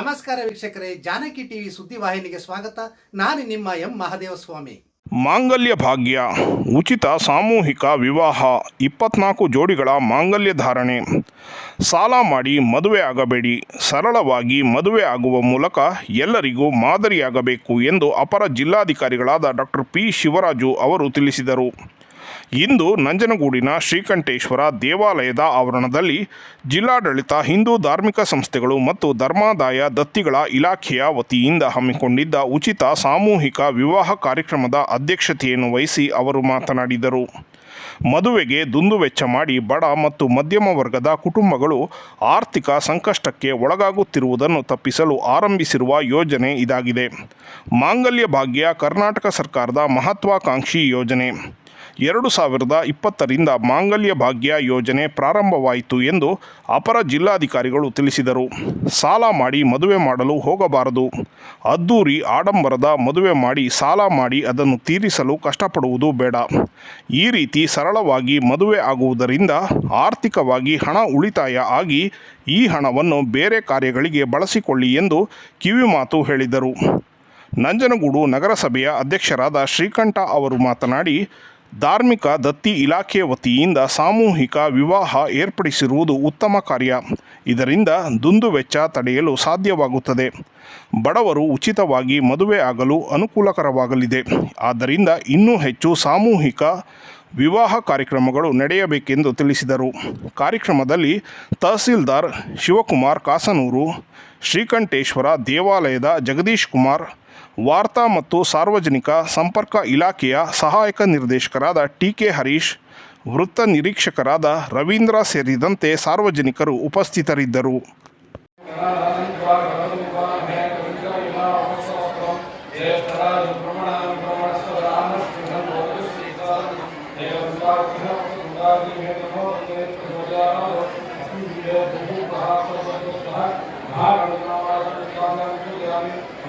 ನಮಸ್ಕಾರ ವೀಕ್ಷಕರೇ, ಜಾನಕಿ ಟಿವಿ ಸುದ್ದಿವಾಹಿನಿಗೆ ಸ್ವಾಗತ. ನಾನು ನಿಮ್ಮ ಎಂ ಮಹಾದೇವ ಸ್ವಾಮಿ ಮಾಂಗಲ್ಯ ಭಾಗ್ಯ, ಉಚಿತ ಸಾಮೂಹಿಕ ವಿವಾಹ, ಇಪ್ಪತ್ನಾಲ್ಕು ಜೋಡಿಗಳ ಮಾಂಗಲ್ಯ ಧಾರಣೆ. ಸಾಲ ಮಾಡಿ ಮದುವೆ ಆಗಬೇಡಿ, ಸರಳವಾಗಿ ಮದುವೆ ಆಗುವ ಮೂಲಕ ಎಲ್ಲರಿಗೂ ಮಾದರಿಯಾಗಬೇಕು ಎಂದು ಅಪರ ಜಿಲ್ಲಾಧಿಕಾರಿಗಳಾದ ಡಾಕ್ಟರ್ ಪಿ ಶಿವರಾಜು ಅವರು ತಿಳಿಸಿದರು. ಇಂದು ನಂಜನಗೂಡಿನ ಶ್ರೀಕಂಠೇಶ್ವರ ದೇವಾಲಯದ ಆವರಣದಲ್ಲಿ ಜಿಲ್ಲಾಡಳಿತ, ಹಿಂದೂ ಧಾರ್ಮಿಕ ಸಂಸ್ಥೆಗಳು ಮತ್ತು ಧರ್ಮಾದಾಯ ದತ್ತಿಗಳ ಇಲಾಖೆಯ ವತಿಯಿಂದ ಹಮ್ಮಿಕೊಂಡಿದ್ದ ಉಚಿತ ಸಾಮೂಹಿಕ ವಿವಾಹ ಕಾರ್ಯಕ್ರಮದ ಅಧ್ಯಕ್ಷತೆಯನ್ನು ವಹಿಸಿ ಅವರು ಮಾತನಾಡಿದರು. ಮದುವೆಗೆ ದುಂದುವೆಚ್ಚ ಮಾಡಿ ಬಡ ಮತ್ತು ಮಧ್ಯಮ ವರ್ಗದ ಕುಟುಂಬಗಳು ಆರ್ಥಿಕ ಸಂಕಷ್ಟಕ್ಕೆ ಒಳಗಾಗುತ್ತಿರುವುದನ್ನು ತಪ್ಪಿಸಲು ಆರಂಭಿಸಿರುವ ಯೋಜನೆ ಇದಾಗಿದೆ. ಮಾಂಗಲ್ಯ ಭಾಗ್ಯ ಕರ್ನಾಟಕ ಸರ್ಕಾರದ ಮಹತ್ವಾಕಾಂಕ್ಷಿ ಯೋಜನೆ. ಎರಡು ಸಾವಿರದ ಇಪ್ಪತ್ತರಿಂದ ಮಾಂಗಲ್ಯ ಭಾಗ್ಯ ಯೋಜನೆ ಪ್ರಾರಂಭವಾಯಿತು ಎಂದು ಅಪರ ಜಿಲ್ಲಾಧಿಕಾರಿಗಳು ತಿಳಿಸಿದರು. ಸಾಲ ಮಾಡಿ ಮದುವೆ ಮಾಡಲು ಹೋಗಬಾರದು. ಅದ್ದೂರಿ ಆಡಂಬರದ ಮದುವೆ ಮಾಡಿ ಸಾಲ ಮಾಡಿ ಅದನ್ನು ತೀರಿಸಲು ಕಷ್ಟಪಡುವುದು ಬೇಡ. ಈ ರೀತಿ ಸರಳವಾಗಿ ಮದುವೆ ಆಗುವುದರಿಂದ ಆರ್ಥಿಕವಾಗಿ ಹಣ ಉಳಿತಾಯ ಆಗಿ ಈ ಹಣವನ್ನು ಬೇರೆ ಕಾರ್ಯಗಳಿಗೆ ಬಳಸಿಕೊಳ್ಳಿ ಎಂದು ಕಿವಿಮಾತು ಹೇಳಿದರು. ನಂಜನಗೂಡು ನಗರಸಭೆಯ ಅಧ್ಯಕ್ಷರಾದ ಶ್ರೀಕಂಠ ಅವರು ಮಾತನಾಡಿ ಧಾರ್ಮಿಕ ದತ್ತಿ ಇಲಾಖೆ ವತಿಯಿಂದ ಸಾಮೂಹಿಕ ವಿವಾಹ ಏರ್ಪಡಿಸಿರುವುದು ಉತ್ತಮ ಕಾರ್ಯ. ಇದರಿಂದ ದುಂದುವೆಚ್ಚ ತಡೆಯಲು ಸಾಧ್ಯವಾಗುತ್ತದೆ. ಬಡವರು ಉಚಿತವಾಗಿ ಮದುವೆ ಆಗಲು ಅನುಕೂಲಕರವಾಗಲಿದೆ. ಆದ್ದರಿಂದ ಇನ್ನೂ ಹೆಚ್ಚು ಸಾಮೂಹಿಕ ವಿವಾಹ ಕಾರ್ಯಕ್ರಮಗಳು ನಡೆಯಬೇಕೆಂದು ತಿಳಿಸಿದರು. ಕಾರ್ಯಕ್ರಮದಲ್ಲಿ ತಹಸೀಲ್ದಾರ್ ಶಿವಕುಮಾರ್ ಕಾಸನೂರು, ಶ್ರೀಕಂಠೇಶ್ವರ ದೇವಾಲಯದ ಜಗದೀಶ್ ಕುಮಾರ್ ವಾರ್ತಾ ಮತ್ತು ಸಾರ್ವಜನಿಕ ಸಂಪರ್ಕ ಇಲಾಖೆಯ ಸಹಾಯಕ ನಿರ್ದೇಶಕರಾದ ಟಿ ಕೆ ಹರೀಶ್, ವೃತ್ತ ನಿರೀಕ್ಷಕರಾದ ರವೀಂದ್ರ ಸೇರಿದಂತೆ ಸಾರ್ವಜನಿಕರು ಉಪಸ್ಥಿತರಿದ್ದರು.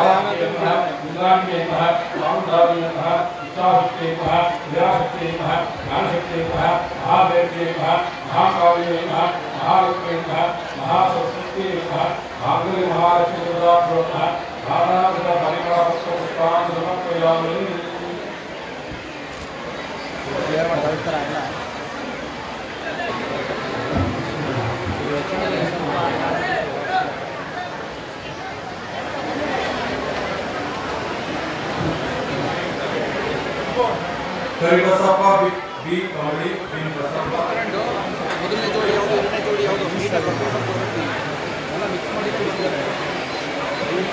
आयामेतः इन्द्रामेतः सौन्दर्यमेतः इच्छाशक्तेतः क्रियाशक्तेतः ज्ञानशक्तेतः महावैद्येतः महाकाव्येतः महारूपेतः महासंस्कृतेतः भागविमहारक्षेत्रः Yeah, I'm going to try that. Karibasappa B B Kamadi B Basappa ಮೊದಲನೇ ಜೋಡಿ ಯಾವುದು ಎರಡನೇ ಜೋಡಿ ಯಾವುದು ನೀಟಾಗಿ ಬರ್ಕೊಂಡು ಹೋಗ್ಬಿಟ್ಟು ಎಲ್ಲ ಮಿಕ್ಸ್ ಮಾಡಿ ಕೊಡ್ತಿದ್ದಾರೆ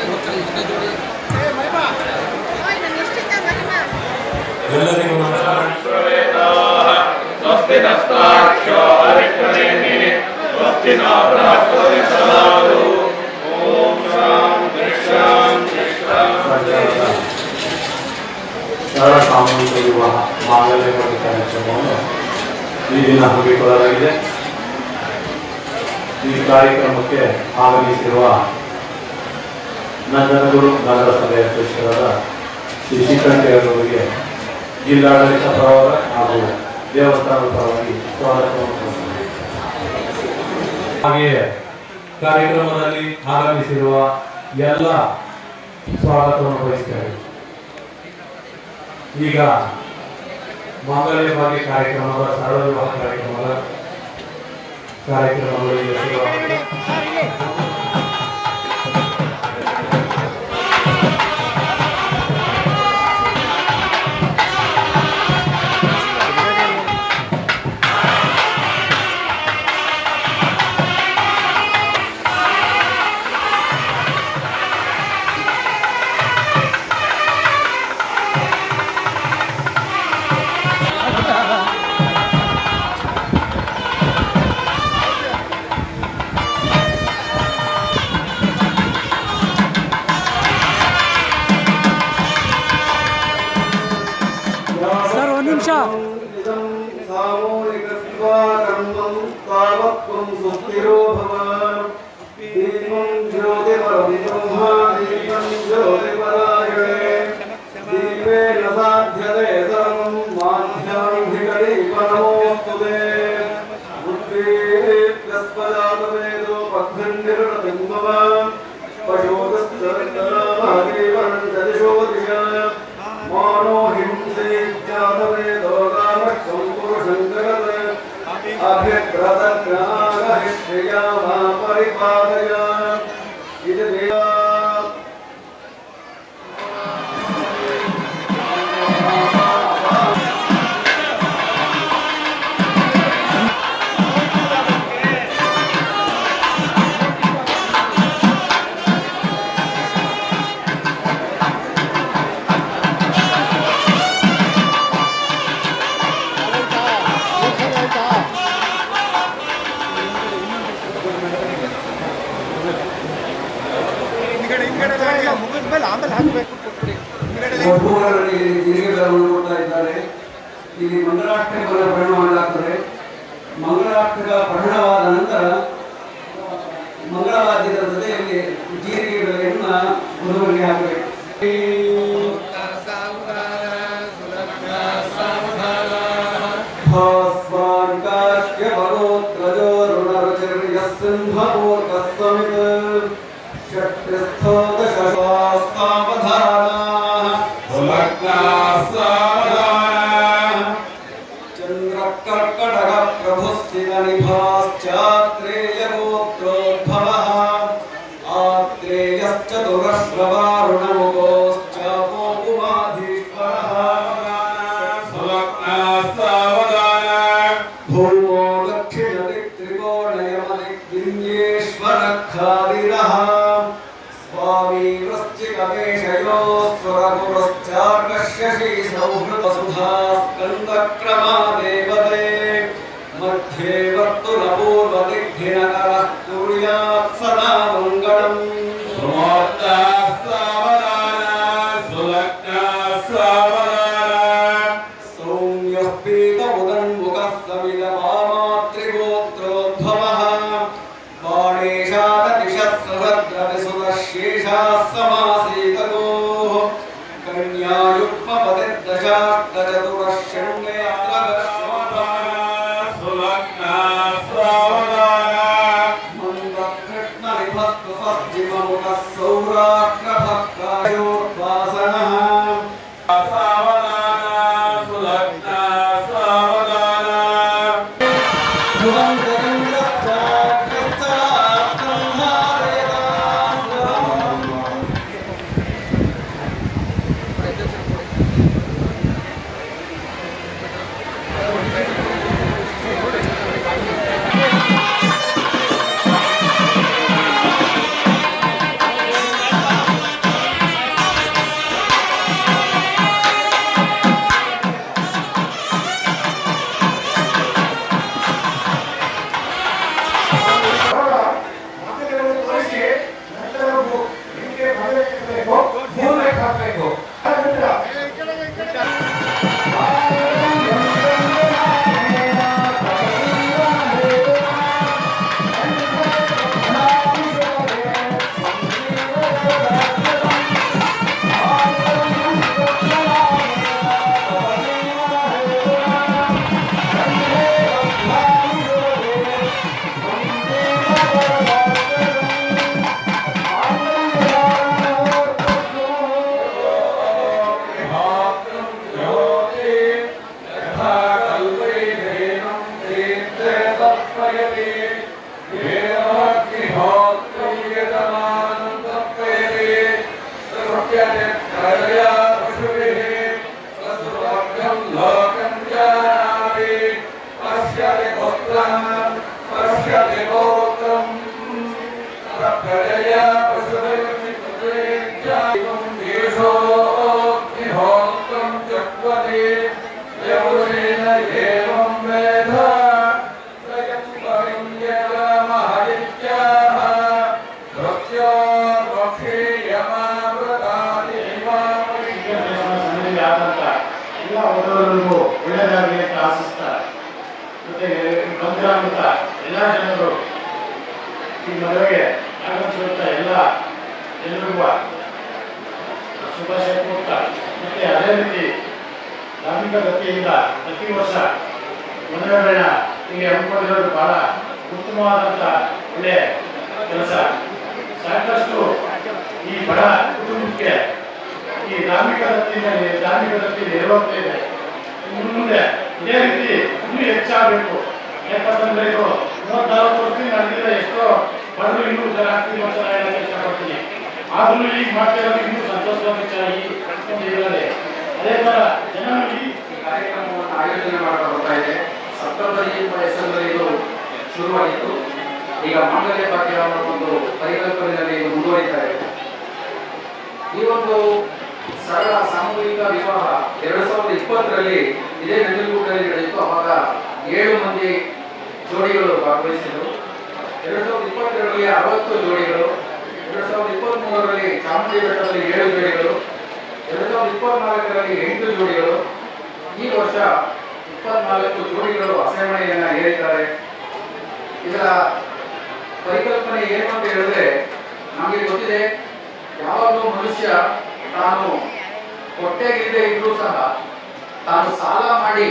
ಗೊತ್ತಲ್ಲ ಎರಡನೇ ಜೋಡಿ ಎಲ್ಲರಿಗೂ ನಮಸ್ಕಾರ ಸರಳ ಸಾಮೂಹಿಕ ವಿವಾಹ ಮಾಂಗಲ್ಯ ಕೊಟ್ಟ ಕಾರ್ಯಕ್ರಮವನ್ನು ಈ ದಿನ ಹಮ್ಮಿಕೊಳ್ಳಲಾಗಿದೆ ಈ ಕಾರ್ಯಕ್ರಮಕ್ಕೆ ಆಗಮಿಸಿರುವ ನಂದನಗುರು ನಗರಸಭೆ ಅಧ್ಯಕ್ಷರಾದ ಶ್ರೀ ಶ್ರೀಕಂಠೇರವರಿಗೆ ಜಿಲ್ಲಾಡಳಿತ ಪರವಾದ ಹಾಗೂ ದೇವಸ್ಥಾನದ ಪರವಾಗಿ ಸ್ವಾಗತವನ್ನು. ಹಾಗೆಯೇ ಕಾರ್ಯಕ್ರಮದಲ್ಲಿ ಆಗಮಿಸಿರುವ ಎಲ್ಲ ಸ್ವಾಗತವನ್ನು ಬಯಸ್ತೇವೆ ಈಗ ಮಾಂಗಲ್ಯ ಭಾಗ್ಯ ಕಾರ್ಯಕ್ರಮದ ಸರಳ ವಿವಾಹ ಕಾರ್ಯಕ್ರಮದ तावत्त्वं सुस्थिरो भव दीपं ज्योतिपरमिदोहा दीपं ज्योतिपरायणे दीपेन साध्यते सर्वं माध्याह्निकदीपनमोऽस्तु ते बुद्धिर्यस्पदातवेदो पद्मन्निर्णतिम्बव अभिप्रदज्ञानहिष्यया मा परिपालय ಒಬ್ಬರಲ್ಲಿ ತೆರಿಗೆ ಇದ್ದಾರೆ. ಇಲ್ಲಿ ಮಂಗಳಾಷ್ಟಮಿ ಪರಿಣಾಮ ಮಾಡಲಾಗ್ತದೆ. ಮಂಗಳಾಷ್ಟಮಿ ಪರಿಣಾಮವಾದ ನಂತರ ಮಂಗಳವಾದ್ಯದ ಜೊತೆಯಲ್ಲಿ ಜೀರಿಗೆ ಬೆಲೆಯನ್ನು ಗುರುವರಿಗೆ ಹಾಕಬೇಕು. ಸಿಂಹಪೂರ್ವಸ್ವಮಿತ್ ಶಕ್ತಿಸ್ಥೋದಶಾಸ್ತಾವ దేవత్తుల పూర్వదిగ్ధినకర కుర్యాత్ సదా మంగళం मन्दकृष्णनिभस्तु पश्चिममुखः सौराष्ट्रभक्तायोर्वासनः Agora ಈ ಮದುವೆಗೆ ಆಗಮಿಸಿರುವಂತ ಎಲ್ಲ ಜನರಿಗೂ ಶುಭಾಶಯ ಕೊಡ್ತಾ ಮತ್ತೆ ಅದೇ ರೀತಿ ಧಾರ್ಮಿಕ ಗತಿಯಿಂದ ಪ್ರತಿ ವರ್ಷ ಮದುವೆಗಳನ್ನ ಹೀಗೆ ಹಮ್ಮಿಕೊಂಡಿರೋದು ಬಹಳ ಉತ್ತಮವಾದಂಥ ಒಳ್ಳೆಯ ಕೆಲಸ. ಸಾಕಷ್ಟು ಈ ಬಡ ಕುಟುಂಬಕ್ಕೆ ಈ ಧಾರ್ಮಿಕ ದತ್ತಿನಲ್ಲಿ ಧಾರ್ಮಿಕ ಇದೆ. ಇನ್ನು ಮುಂದೆ ಇದೇ ರೀತಿ ಇನ್ನೂ ಹೆಚ್ಚಾಗಬೇಕು. ಯಾಕಂತಂದ್ರೆ ಇದು ಮೂವತ್ನಾಲ್ಕು ವರ್ಷದಿಂದ ನಡೆದಿದೆ ಎಷ್ಟೋ ಬಡವರು ಇನ್ನೂ ಜನ ಆಗ್ತೀವಿ ಇಷ್ಟಪಡ್ತೀನಿ. ಆದ್ರೂ ಈಗ ಮಾಡ್ತಾ ಇರೋದು ಇನ್ನೂ ಸಂತೋಷವಾದ ವಿಚಾರ ಈ ಒಂದು ಅದೇ ತರ ಜನ ಈ ಕಾರ್ಯಕ್ರಮವನ್ನು ಆಯೋಜನೆ ಬರ್ತಾ ಇದೆ. ಸಪ್ತಪದಿ ಎಂಬ ಹೆಸರಿನಲ್ಲಿ ಶುರುವಾಗಿತ್ತು. ಈಗ ಮಾಂಗಲ್ಯ ಭಾಗ್ಯ ಅನ್ನೋ ಒಂದು ಪರಿಕಲ್ಪನೆಯಲ್ಲಿ ಇದು ಮುಂದುವರಿತಾ ಇದೆ. ಈ ಒಂದು ಸರಳ ಸಾಮೂಹಿಕ ವಿವಾಹ ಎರಡ್ ಸಾವಿರದ ಇಪ್ಪತ್ತರಲ್ಲಿ ಇದೇ ನಂಜನಗೂಡಲ್ಲಿ ನಡೆಯಿತು. ಅವಾಗ ಏಳು ಮಂದಿ ಜೋಡಿಗಳು ಭಾಗವಹಿಸಿದರು ಎರಡು ಸಾವಿರದ ಇಪ್ಪತ್ತೆರಡರಲ್ಲಿ ಅರವತ್ತು ಜೋಡಿಗಳು, ಎರಡು ಸಾವಿರದ ಇಪ್ಪತ್ತ್ಮೂರರಲ್ಲಿ ಚಾಮುಂಡಿ ಬೆಟ್ಟದಲ್ಲಿ ಏಳು ಜೋಡಿಗಳು, ಎರಡು ಸಾವಿರದ ಇಪ್ಪತ್ನಾಲ್ಕರಲ್ಲಿ ಎಂಟು ಜೋಡಿಗಳು. ಈ ವರ್ಷ ಇಪ್ಪತ್ನಾಲ್ಕು ಜೋಡಿಗಳು ಅಸೆಂಬ್ಲಿಯನ್ನು ಹೇಳಿದ್ದಾರೆ ಇದರ ಪರಿಕಲ್ಪನೆ ಏನು ಅಂತ ಹೇಳಿದ್ರೆ, ನಮಗೆ ಗೊತ್ತಿದೆ, ಯಾವಾಗಲೂ ಮನುಷ್ಯ ತಾನು ಹೊಟ್ಟೆಗಿಲ್ಲದೆ ಇದ್ರೂ ಸಹ ತಾನು ಸಾಲ ಮಾಡಿ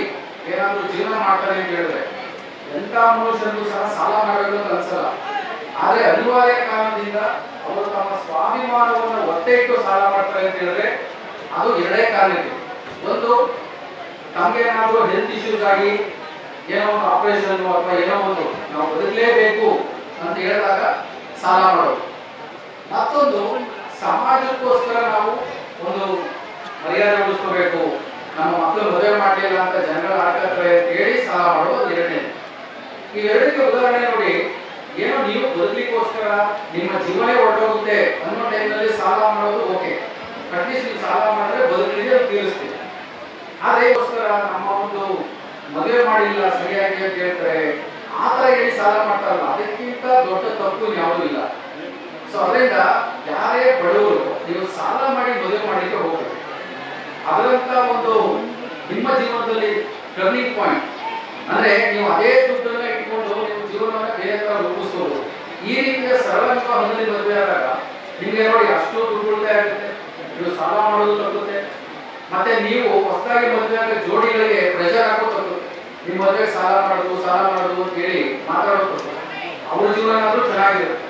ಏನಾದರೂ ಜೀವನ ಮಾಡ್ತಾನೆ ಅಂತ ಹೇಳಿದ್ರೆ ಎಂಥ ಮನುಷ್ಯರಿಗೂ ಸಹ ಸಾಲ ಮಾಡಬೇಕು ಅಂತ ಅನ್ಸಲ್ಲ ಆದರೆ ಅನಿವಾರ್ಯ ಕಾರಣದಿಂದ ಅವರು ತಮ್ಮ ಸ್ವಾಭಿಮಾನವನ್ನು ಒತ್ತೆ ಇಟ್ಟು ಸಾಲ ಮಾಡ್ತಾರೆ ಅಂತ ಹೇಳಿದ್ರೆ ಅದು ಎರಡೇ ಕಾರಣಕ್ಕೆ ಒಂದು ತಮಗೇನಾದರೂ ಹೆಲ್ತ್ ಇಶ್ಯೂಸ್ ಆಗಿ ಏನೋ ಒಂದು ಆಪರೇಷನ್ ಅಥವಾ ಏನೋ ಒಂದು ನಾವು ಬದುಕಲೇಬೇಕು ಅಂತ ಹೇಳಿದಾಗ ಸಾಲ ಮಾಡೋದು. ಮತ್ತೊಂದು, ಸಮಾಜಕ್ಕೋಸ್ಕರ ನಾವು ಒಂದು ಮರ್ಯಾದೆ ಉಳಿಸ್ಕೋಬೇಕು. ನಮ್ಮ ಮಕ್ಕಳು ಮದುವೆ ಮಾಡಲಿಲ್ಲ ಅಂತ ಜನಗಳ ಅಂತ ಹೇಳಿ ಸಾಲ ಮಾಡೋದು ಎರಡನೇ ಈ ಎರಡಕ್ಕೆ ಉದಾಹರಣೆ ನೋಡಿ. ಏನೋ ನೀವು ಬದುಕಲಿಕ್ಕೋಸ್ಕರ ನಿಮ್ಮ ಜೀವನೇ ಹೊರಟೋಗುತ್ತೆ ಅನ್ನೋ ಟೈಮ್ನಲ್ಲಿ ಸಾಲ ಮಾಡೋದು ಓಕೆ. ಅಟ್ಲೀಸ್ಟ್ ನೀವು ಸಾಲ ಮಾಡಿದ್ರೆ ಬದಲಿಗೆ ಅದು ತೀರಿಸ್ತೀವಿ. ಅದೇಗೋಸ್ಕರ ನಮ್ಮ ಒಂದು ಮದುವೆ ಮಾಡಿಲ್ಲ ಸರಿಯಾಗಿ ಅಂತ ಹೇಳ್ತಾರೆ. ಆ ಥರ ಹೇಳಿ ಸಾಲ ಮಾಡ್ತಾರಲ್ಲ, ಅದಕ್ಕಿಂತ ದೊಡ್ಡ ತಪ್ಪು ಯಾವುದೂ ಇಲ್ಲ. ಸೊ ಅದರಿಂದ ಯಾರೇ ಬಡವರು, ನೀವು ಸಾಲ ಮಾಡಿ ಮದುವೆ ಮಾಡಲಿಕ್ಕೆ ಹೋಗ್ಬೇಕು. ಅದರಂತ ಒಂದು ನಿಮ್ಮ ಜೀವನದಲ್ಲಿ ಟರ್ನಿಂಗ್ ಪಾಯಿಂಟ್ ಅಂದ್ರೆ ನೀವು ಅದೇ ದುಡ್ಡನ್ನ ಜೀವನವನ್ನ ಬೇರೆ ತರ ರೂಪಿಸ್ಕೋಬಹುದು ಈ ರೀತಿಯ ಸರಳ ವಿವಾಹದಲ್ಲಿ ಮದುವೆ ಆದಾಗ ನಿಮಗೆ ನೋಡಿ ಅಷ್ಟು ದುಡ್ಡು ಆಗುತ್ತೆ. ನೀವು ಸಾಲ ಮಾಡೋದು ತಪ್ಪುತ್ತೆ. ಮತ್ತೆ ನೀವು ಹೊಸದಾಗಿ ಮದುವೆ ಆಗ ಜೋಡಿಗಳಿಗೆ ಪ್ರೆಷರ್ ಹಾಕೋದು ತಪ್ಪುತ್ತೆ ನಿಮ್ಮ ಮದುವೆ ಸಾಲ ಮಾಡೋದು ಸಾಲ ಮಾಡೋದು ಅಂತ ಹೇಳಿ ಮಾತಾಡೋದು ಅವ್ರ ಜೀವನ ಆದರೂ ಚೆನ್ನಾಗಿರುತ್ತೆ.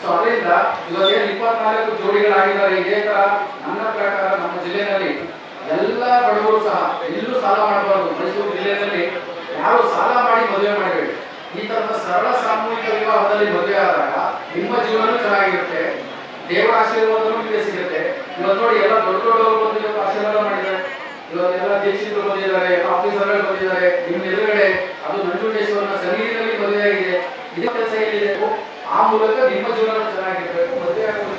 ಸೊ ಅದರಿಂದ ಇವತ್ತೇನು ಇಪ್ಪತ್ನಾಲ್ಕು ಜೋಡಿಗಳಾಗಿದ್ದಾರೆ, ಇದೇ ತರ ನನ್ನ ಪ್ರಕಾರ ನಮ್ಮ ಜಿಲ್ಲೆಯಲ್ಲಿ ಎಲ್ಲ ಬಡವರು ಸಹ ಎಲ್ಲೂ ಸಾಲ ಮಾಡಬಾರದು. ಮೈಸೂರು ಜಿಲ್ಲೆಯಲ್ಲಿ ಯಾರು ಸಾಲ ಮಾಡಿ ಮದುವೆ ಮಾಡಬೇಡಿ. ಈ ತರದ ಸರಳ ಸಾಮೂಹಿಕ ವಿವಾಹದಲ್ಲಿ ಆದಾಗ ನಿಮ್ಮ ಜೀವನ ಚೆನ್ನಾಗಿರುತ್ತೆ. ದೇವರ ಆಶೀರ್ವಾದನೂ ನಿಮಗೆ ಸಿಗುತ್ತೆ. ಇವತ್ತು ನೋಡಿ ಎಲ್ಲ ದೊಡ್ಡ ದೊಡ್ಡವರು ಬಂದು ಆಶೀರ್ವಾದ ಮಾಡಿದ್ದಾರೆ. ಇವತ್ತೆಲ್ಲ ದೀಕ್ಷಿತರು ಬಂದಿದ್ದಾರೆ, ಆಫೀಸರ್ಗಳು ಬಂದಿದ್ದಾರೆ, ನಿಮ್ಮ ಎದುರುಗಡೆ ಅದು ನಂಜುಂಡೇಶ್ವರನ ಸನ್ನಿಧಿಯಲ್ಲಿ ಮದುವೆ ಆಗಿದೆ ಇದೇ ಕೆಲಸ ಏನಿದೆ? ಆ ಮೂಲಕ ನಿಮ್ಮ ಜೀವನ ಚೆನ್ನಾಗಿರ್ಬೇಕು ಮದುವೆ ಆಗುವ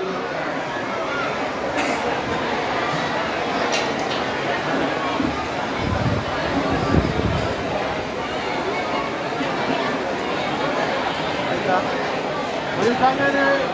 장면을